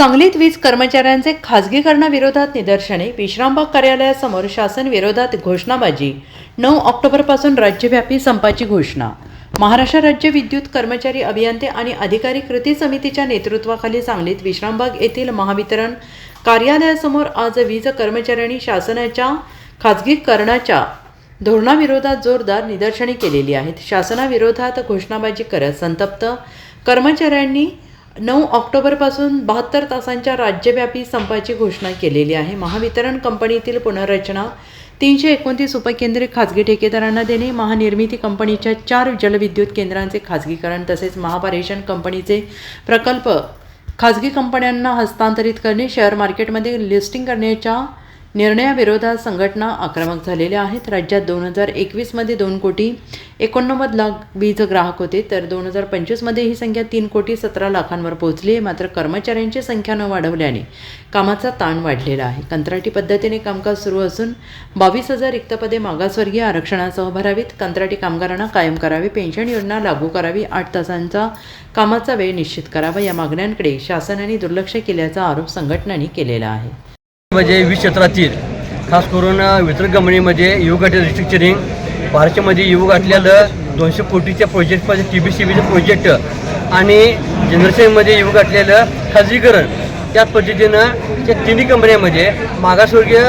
सांगलीत वीज कर्मचाऱ्यांचे खाजगीकरणाविरोधात निदर्शने. विश्रामबाग कार्यालयासमोर शासन विरोधात घोषणाबाजी. नऊ ऑक्टोबरपासून राज्यव्यापी संपाची घोषणा. महाराष्ट्र राज्य विद्युत कर्मचारी अभियंते आणि अधिकारी कृती समितीच्या नेतृत्वाखाली सांगलीत विश्रामबाग येथील महावितरण कार्यालयासमोर आज वीज कर्मचाऱ्यांनी शासनाच्या खाजगीकरणाच्या धोरणाविरोधात जोरदार निदर्शने केलेली आहेत. शासनाविरोधात घोषणाबाजी करत संतप्त कर्मचाऱ्यांनी नऊ ऑक्टोबरपासून बहात्तर तासांच्या राज्यव्यापी संपाची घोषणा केलेली आहे. महावितरण कंपनीतील पुनर्रचना तीनशे एकोणतीस उपकेंद्रे खाजगी ठेकेदारांना देणे महानिर्मिती कंपनीच्या चार जलविद्युत केंद्रांचे खाजगीकरण तसेच महापारेषण कंपनीचे प्रकल्प खाजगी कंपन्यांना हस्तांतरित करणे शेअर मार्केटमध्ये लिस्टिंग करण्याच्या निर्णयाविरोधात संघटना आक्रमक झालेल्या आहेत. राज्यात दोन हजार एकवीसमध्ये दोन कोटी एकोणनव्वद लाख वीज ग्राहक होते तर दोन हजार पंचवीसमध्ये ही संख्या तीन कोटी सतरा लाखांवर पोहोचली आहे. मात्र कर्मचाऱ्यांची संख्या न वाढवल्याने कामाचा ताण वाढलेला आहे. कंत्राटी पद्धतीने कामकाज सुरू असून बावीस हजार रिक्त पदे मागासवर्गीय आरक्षणासह भरावीत कंत्राटी कामगारांना कायम करावे पेन्शन योजना लागू करावी आठ तासांचा कामाचा वेळ निश्चित करावा या मागण्यांकडे शासनाने दुर्लक्ष केल्याचा आरोप संघटनांनी केलेला आहे. म्हणजे वीज क्षेत्रातील खास करून वितरण कंपनीमध्ये युगाटे रिस्ट्रक्चरिंग भारतामध्ये युग गाठलेलं दोनशे कोटीच्या प्रोजेक्टमध्ये टी बी सी बीचं प्रोजेक्ट आणि जनरेशनमध्ये युग गाठलेलं खाजगीकरण त्याच पद्धतीनं त्या तिन्ही कंपन्यांमध्ये मागासवर्गीय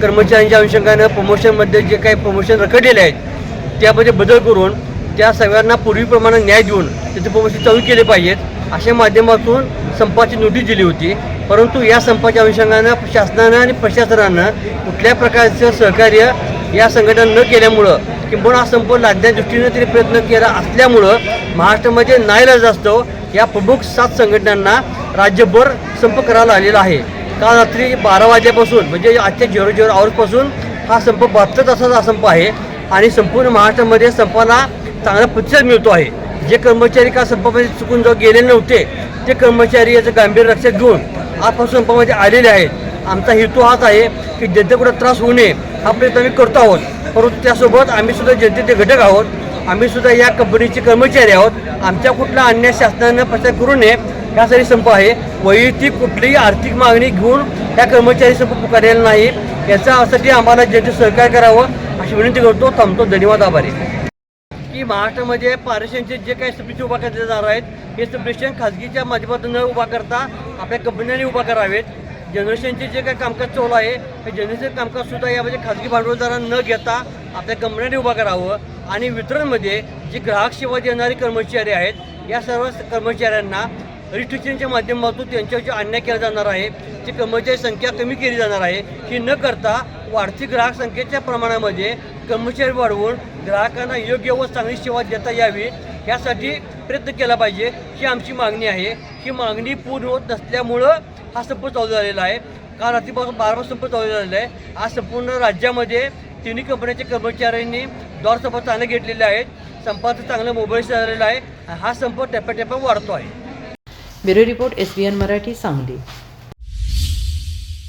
कर्मचाऱ्यांच्या अनुषंगानं प्रमोशनमध्ये जे काही प्रमोशन रखडलेले आहेत त्यामध्ये बदल करून त्या सगळ्यांना पूर्वीप्रमाणे न्याय देऊन त्याचे प्रमोशन चालू केले पाहिजेत. अशा माध्यमातून संपाची नोटीस दिली होती. परंतु या संपाच्या अनुषंगानं शासनानं आणि प्रशासनानं कुठल्या प्रकारचं सहकार्य या संघटना न केल्यामुळं किंबहुना हा संप लादण्या दृष्टीनं त्यांनी प्रयत्न केला असल्यामुळं महाराष्ट्रामध्ये नाईलाज असतो या प्रमुख सात संघटनांना राज्यभर संप करायला आलेला आहे. काल रात्री बारा वाजल्यापासून म्हणजे आजच्या झिरो झिरो आवर्सपासून हा संप बहात्तर तासाचा हा संप आहे आणि संपूर्ण महाराष्ट्रामध्ये संपाला चांगला प्रतिसाद मिळतो आहे. जे कर्मचारी का संपामध्ये चुकून जो गेले नव्हते ते कर्मचारी याचं गांभीर्य लक्षात घेऊन आजपासून संपामध्ये आलेले आहेत. आमचा हेतू हाच आहे की जनतेकडे त्रास होऊ नये हा प्रयत्न आम्ही करतो आहोत. परंतु त्यासोबत आम्ही सुद्धा जनतेचे घटक आहोत. आम्ही सुद्धा या कंपनीचे कर्मचारी आहोत. आमच्या कुठला अन्याय शासनानं प्रचार करू नये यासाठी संप आहे. वैयक्तिक कुठलीही आर्थिक मागणी घेऊन या कर्मचारी संप पुकारलेला नाही. याच्यासाठी आम्हाला जनते सहकार्य करावं अशी विनंती करतो. थांबतो. धन्यवाद. आभारी. की महाराष्ट्रामध्ये पारेषणचे जे काही सबस्टेशन उभा केले जाणार आहेत हे सबस्टेशन खाजगीच्या माध्यमातून न उभा करता आपल्या कंपन्यांनी उभा करावेत. जनरेशनचे जे काही कामकाज चालू आहे हे जनरेशन कामकाज सुद्धा यामध्ये खाजगी भांडवलदारांना न घेता आपल्या कंपन्यांनी उभा करावं आणि वितरणमध्ये जी ग्राहक सेवा देणारी कर्मचारी आहेत या सर्व कर्मचाऱ्यांना रजिस्ट्रेशनच्या माध्यमातून त्यांच्यावर जे अन्याय केला जाणार आहे ती कर्मचारी संख्या कमी केली जाणार आहे ही न करता वाढती ग्राहक संख्येच्या प्रमाणामध्ये कर्मचारी वाढवून ग्राहकांना योग्य व चांगली सेवा देता यावी यासाठी प्रयत्न केला पाहिजे ही आमची मागणी आहे. ही मागणी पूर्ण होत नसल्यामुळं हा संप चालू झालेला आहे. काल रात्रीपासून बारा संप चालू झालेला आहे. आज संपूर्ण राज्यामध्ये तिन्ही कंपन्यांच्या कर्मचाऱ्यांनी दौर संप चांगले घेतलेले आहेत. संपाचं चांगलं मोबाईल झालेला आहे. हा संप टप्प्याटप्प्या वाढतो आहे. Bureau report S B N Marathi Sangli.